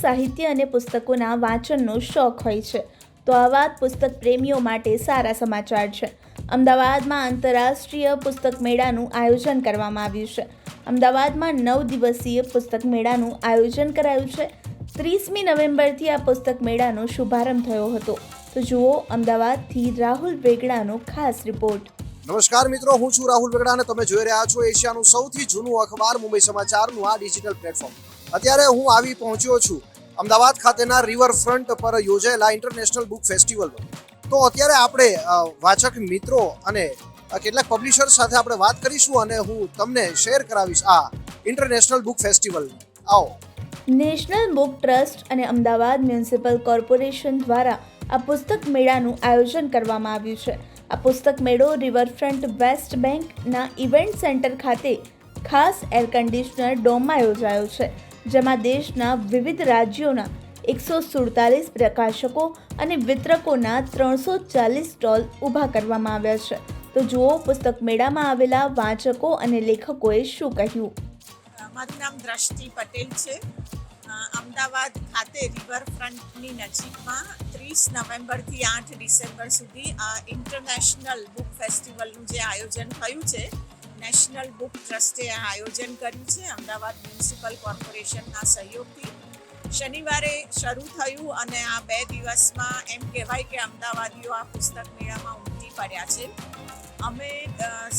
સાહિત્ય અને પુસ્તકોના વાંચનનો શોખ હોય છે. તો આવા પુસ્તક પ્રેમીઓ માટે સારા સમાચાર છે. અમદાવાદમાં આંતરરાષ્ટ્રીય પુસ્તક મેળાનું આયોજન કરવામાં આવ્યું છે. અમદાવાદમાં નવ દિવસીય પુસ્તક મેળાનું આયોજન કરાયું છે. ત્રીસમી નવેમ્બરથી આ પુસ્તક મેળાનો શુભારંભ થયો હતો. તો જુઓ અમદાવાદથી રાહુલ વેગડાનો ખાસ રિપોર્ટ. નમસ્કાર મિત્રો, હું છું રાહુલ વેગડા અને તમે જોઈ રહ્યા છો એશિયાનું સૌથી જૂનું અખબાર મુંબઈ સમાચારનું આ ડિજિટલ પ્લેટફોર્મ. અત્યારે હું આવી પહોંચ્યો છું અમદાવાદ ખાતેના રિવરફ્રન્ટ પર યોજાયેલા ઇન્ટરનેશનલ બુક ફેસ્ટિવલમાં તો અત્યારે આપણે વાચક મિત્રો અને કેટલાક પબ્લિશર્સ સાથે આપણે વાત કરીશું અને હું તમને શેર કરાવીશ આ ઇન્ટરનેશનલ બુક ફેસ્ટિવલ. આવો. નેશનલ બુક ટ્રસ્ટ અને અમદાવાદ મ્યુનિસિપલ કોર્પોરેશન દ્વારા આ પુસ્તક મેળાનું આયોજન કરવામાં આવ્યું છે. આ પુસ્તક મેળો રિવરફ્રન્ટ વેસ્ટ બેંકના ઇવેન્ટ સેન્ટર ખાતે ખાસ એર કન્ડિશનર ડોમમાં યોજાયો છે. જેમાં દેશના વિવિધ રાજ્યોના એકસો સુડતાલીસ પ્રકાશકો અને વિતરકોના ત્રણસો ચાલીસ સ્ટોલ ઊભા કરવામાં આવ્યા છે. તો જુઓ, પુસ્તક મેળામાં આવેલા વાંચકો અને લેખકોએ શું કહ્યું? મારું નામ દ્રષ્ટિ પટેલ છે. અમદાવાદ ખાતે રિવરફ્રન્ટની નજીકમાં ત્રીસ નવેમ્બરથી આઠ ડિસેમ્બર સુધી આ ઇન્ટરનેશનલ બુક ફેસ્ટિવલનું જે આયોજન થયું છે નેશનલ બુક ટ્રસ્ટે આ આયોજન કર્યું છે. અમદાવાદ મ્યુનિસિપલ કોર્પોરેશનના સહયોગથી શનિવારે શરૂ થયું અને આ બે દિવસમાં એમ કહેવાય કે અમદાવાદીઓ આ પુસ્તક મેળામાં ઉમટી પડ્યા છે. અમે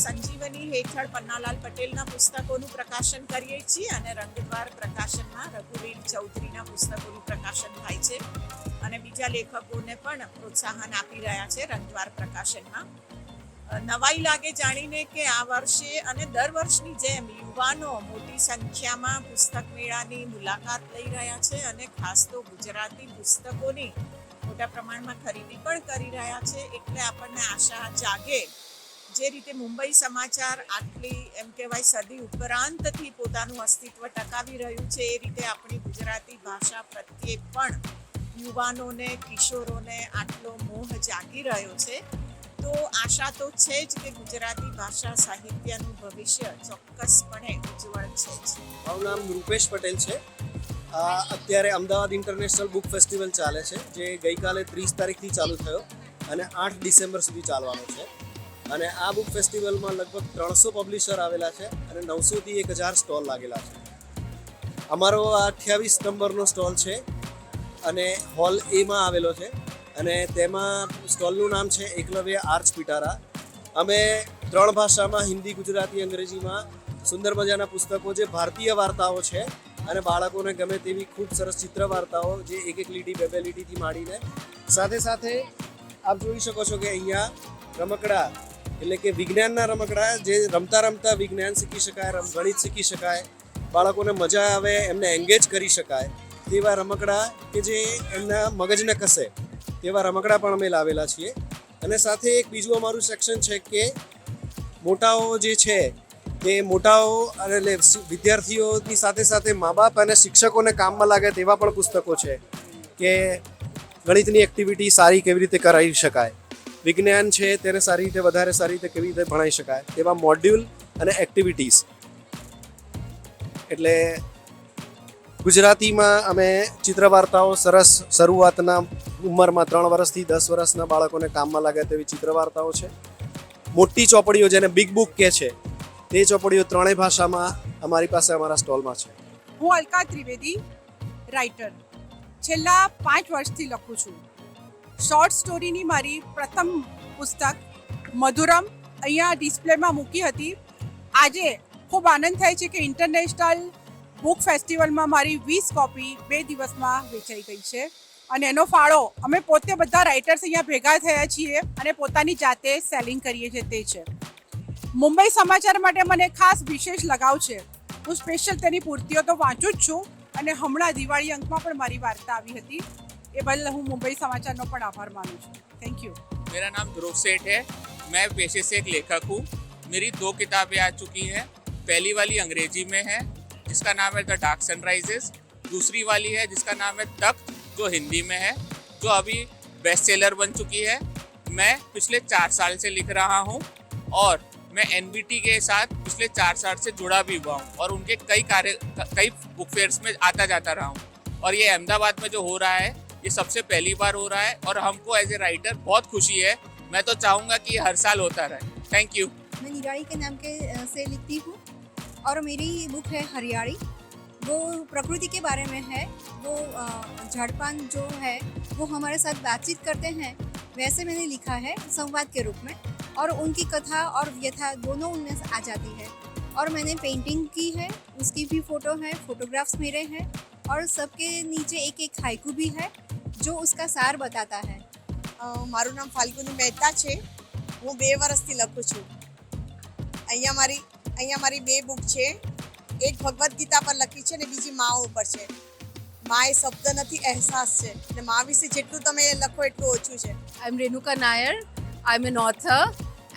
સંજીવની હેઠળ પન્નાલાલ પટેલના પુસ્તકોનું પ્રકાશન કરીએ છીએ અને રંગદ્વાર પ્રકાશનમાં રઘુવીર ચૌધરીના પુસ્તકોનું પ્રકાશન થાય છે. અને બીજા લેખકોને પણ પ્રોત્સાહન આપી રહ્યા છે રંગદ્વાર પ્રકાશનમાં. નવાઈ લાગે જાણીને કે આ વર્ષે અને દર વર્ષની જેમ યુવાનો મોટી સંખ્યામાં પુસ્તક મેળાની મુલાકાત લઈ રહ્યા છે અને ખાસ તો ગુજરાતી પુસ્તકોની મોટા પ્રમાણમાં ખરીદી પણ કરી રહ્યા છે એટલે આપણને આશા જાગે. જે રીતે મુંબઈ સમાચાર આટલી, એમ કહેવાય, સદી ઉપરાંતથી પોતાનું અસ્તિત્વ ટકાવી રહ્યું છે, એ રીતે આપણી ગુજરાતી ભાષા પ્રત્યે પણ યુવાનોને, કિશોરોને આટલો મોહ જાગી રહ્યો છે. તો આશા તો છે જ કે ગુજરાતી ભાષા સાહિત્યનું ભવિષ્ય ચોક્કસપણે ઉજ્જવળ છે મારું નામ રૂપેશ પટેલ છે. અત્યારે અમદાવાદ ઇન્ટરનેશનલ બુક ફેસ્ટિવલ ચાલે છે, જે ગઈકાલે ત્રીસ તારીખથી ચાલુ થયો અને આઠ ડિસેમ્બર સુધી ચાલવાનો છે. અને આ બુક ફેસ્ટિવલમાં લગભગ ત્રણસો પબ્લિશર આવેલા છે અને નવસોથી એક હજાર સ્ટોલ લાગેલા છે. અમારો આ અઠ્યાવીસ નંબરનો સ્ટોલ છે અને હોલ એમાં આવેલો છે. અને તેમાં સ્ટોલનું નામ છે એકલવ્ય આર્ચ પિટારા. અમે ત્રણ ભાષામાં, હિન્દી, ગુજરાતી, અંગ્રેજીમાં સુંદર મજાના પુસ્તકો જે ભારતીય વાર્તાઓ છે અને બાળકોને ગમે તેવી ખૂબ સરસ ચિત્ર વાર્તાઓ જે એક એક લીટી, બે બે લીટીથી માંડીને. સાથે સાથે આપ જોઈ શકો છો કે અહીંયા રમકડા એટલે કે વિજ્ઞાનના રમકડા જે રમતા રમતા વિજ્ઞાન શીખી શકાય ગણિત શીખી શકાય, બાળકોને મજા આવે, એમને એન્ગેજ કરી શકાય તેવા રમકડા કે જે એમના મગજને કસે. તેવા રમકડા પણ અમે લાવેલા છીએ. અને સાથે એક બીજું અમારું સેક્શન છે કે મોટાઓ જે છે, તે મોટાઓ અને વિદ્યાર્થીઓની સાથે સાથે મા બાપ અને શિક્ષકોને કામમાં લાગે તેવા પણ પુસ્તકો છે કે ગણિતની એક્ટિવિટી સારી કેવી રીતે કરાવી શકાય. વિજ્ઞાન છે તેને સારી રીતે વધારે સારી રીતે કેવી રીતે ભણાવી શકાય તેવા મોડ્યુલ અને એક્ટિવિટીઝ એટલે ગુજરાતીમાં અમે ચિત્ર વાર્તાઓ સરસ શરૂઆતના ઉંમરમાં ત્રણ વર્ષથી દસ વર્ષના બાળકોને કામમાં લાગે તેવી ચિત્ર વાર્તાઓ છે. મોટી ચોપડીઓ જેને બિગ બુક કહે છે, તે ચોપડીઓ ત્રણેય ભાષામાં અમારી પાસે અમારા સ્ટોલમાં છે. હું અલકા ત્રિવેદી રાઇટર છેલ્લા પાંચ વર્ષથી લખું છું. શોર્ટ સ્ટોરીની મારી પ્રથમ પુસ્તક મધુરમ અહીંયા ડિસ્પ્લેમાં મૂકી હતી. આજે ખૂબ આનંદ થાય છે કે ઇન્ટરનેશનલ બુક ફેસ્ટિવલમાં મારી વીસ કોપી બે દિવસમાં વેચાઈ ગઈ છે અને એનો ફાળો અમે પોતે બધા રાઇટર્સ અહીંયા ભેગા થયા છીએ અને પોતાની જાતે સેલિંગ કરીએ છીએ તે છે મુંબઈ સમાચાર માટે મને ખાસ વિશેષ લગાવ છે હું સ્પેશિયલ તેની પૂર્તિઓ તો વાંચું જ છું અને હમણાં દિવાળી અંકમાં પણ મારી વાર્તા આવી હતી એ બદલ હું મુંબઈ સમાચારનો પણ આભાર માનું છું થેન્ક યુ मेरा नाम ध्रुव सेठ है मैं पेशे से एक लेखक हूँ मेरी दो किताबें आ चुकी हैं पहली वाली अंग्रेजी में है जिसका नाम है द डार्क सनराइजेस। दूसरी वाली है जिसका नाम है तख्त जो हिंदी में है, जो अभी बेस्ट सेलर बन चुकी है। मैं पिछले चार साल से लिख रहा हूँ और मैं एनबीटी के साथ पिछले चार साल से जुड़ा भी हुआ हूँ और उनके कई कार्य, कई बुक फेयर्स में आता जाता रहा हूँ। और ये अहमदाबाद में जो हो रहा है, ये सबसे पहली बार हो रहा है और हमको एज ए राइटर बहुत खुशी है। मैं तो चाहूँगा कि हर साल होता रहे। थैंक यू मैं निराई के नाम के से लिखती हूँ। और मेरी बुक है हरियाणी वो प्रकृति के बारे में है वो अ, झाड़पान जो है वो हमारे साथ बातचीत करते हैं वैसे मैंने लिखा है संवाद के रूप में और उनकी कथा और व्यथा दोनों उनमें से आ जाती है और मैंने पेंटिंग की है उसकी भी फ़ोटो है फोटोग्राफ्स मेरे हैं और सबके नीचे एक एक हाइकू भी है जो उसका सार बताता है અ, મારું નામ ફાલ્ગુની મહેતા છે હું બે વર્ષથી લખું છું અહીંયા મારી અહીંયા મારી બે બુક છે એક ભગવદ્ ગીતા પર લખી છે ને બીજી મા ઉપર છે મા એ શબ્દ નથી અહેસાસ છે અને મા વિશે જેટલું તમે લખો એટલું ઓછું છે I'm Renuka Nair. I'm an author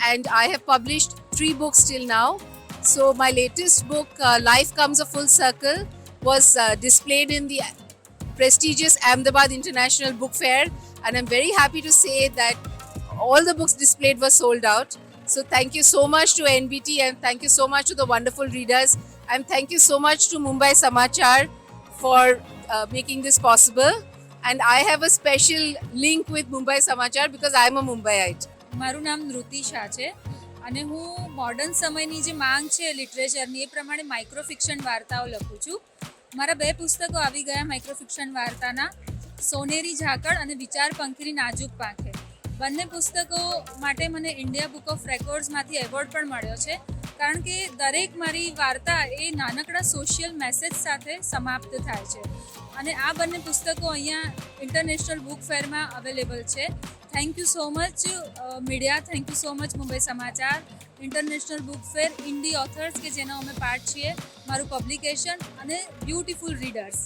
and I have published three books till now. So, my latest book, uh, Life Comes a Full Circle, was uh, displayed in the prestigious Ahmedabad International Book Fair. And I'm very happy to say that all the books displayed were sold out. So, thank you so much to NBT and thank you so much to the wonderful readers. And thank you so much to Mumbai Samachar for uh, making this possible. And I have a special link with Mumbai Samachar because I'm a Mumbaiite. મારું નામ નૃતિ શાહ છે અને હું modern સમયની જે માંગ છે લિટરેચરની એ પ્રમાણે માઇક્રોફિક્શન વાર્તાઓ લખું છું મારા બે પુસ્તકો આવી ગયા માઇક્રોફિક્શન વાર્તાના સોનેરી ઝાકળ અને વિચાર પંખીની નાજુક પાંખે બંને પુસ્તકો માટે મને ઇન્ડિયા બુક ઓફ રેકોર્ડ્સમાંથી એવોર્ડ પણ મળ્યો છે. કારણ કે દરેક મારી વાર્તા એ નાનકડા સોશિયલ મેસેજ સાથે સમાપ્ત થાય છે. અને આ બંને પુસ્તકો અહીંયા ઇન્ટરનેશનલ બુક ફેરમાં અવેલેબલ છે. Thank you so much media thank you so much Mumbai Samachar. International book fair indie authors કે જેનો અમે પાર્ટ છીએ. મારું પબ્લિકેશન અને બ્યુટિફુલ રીડર્સ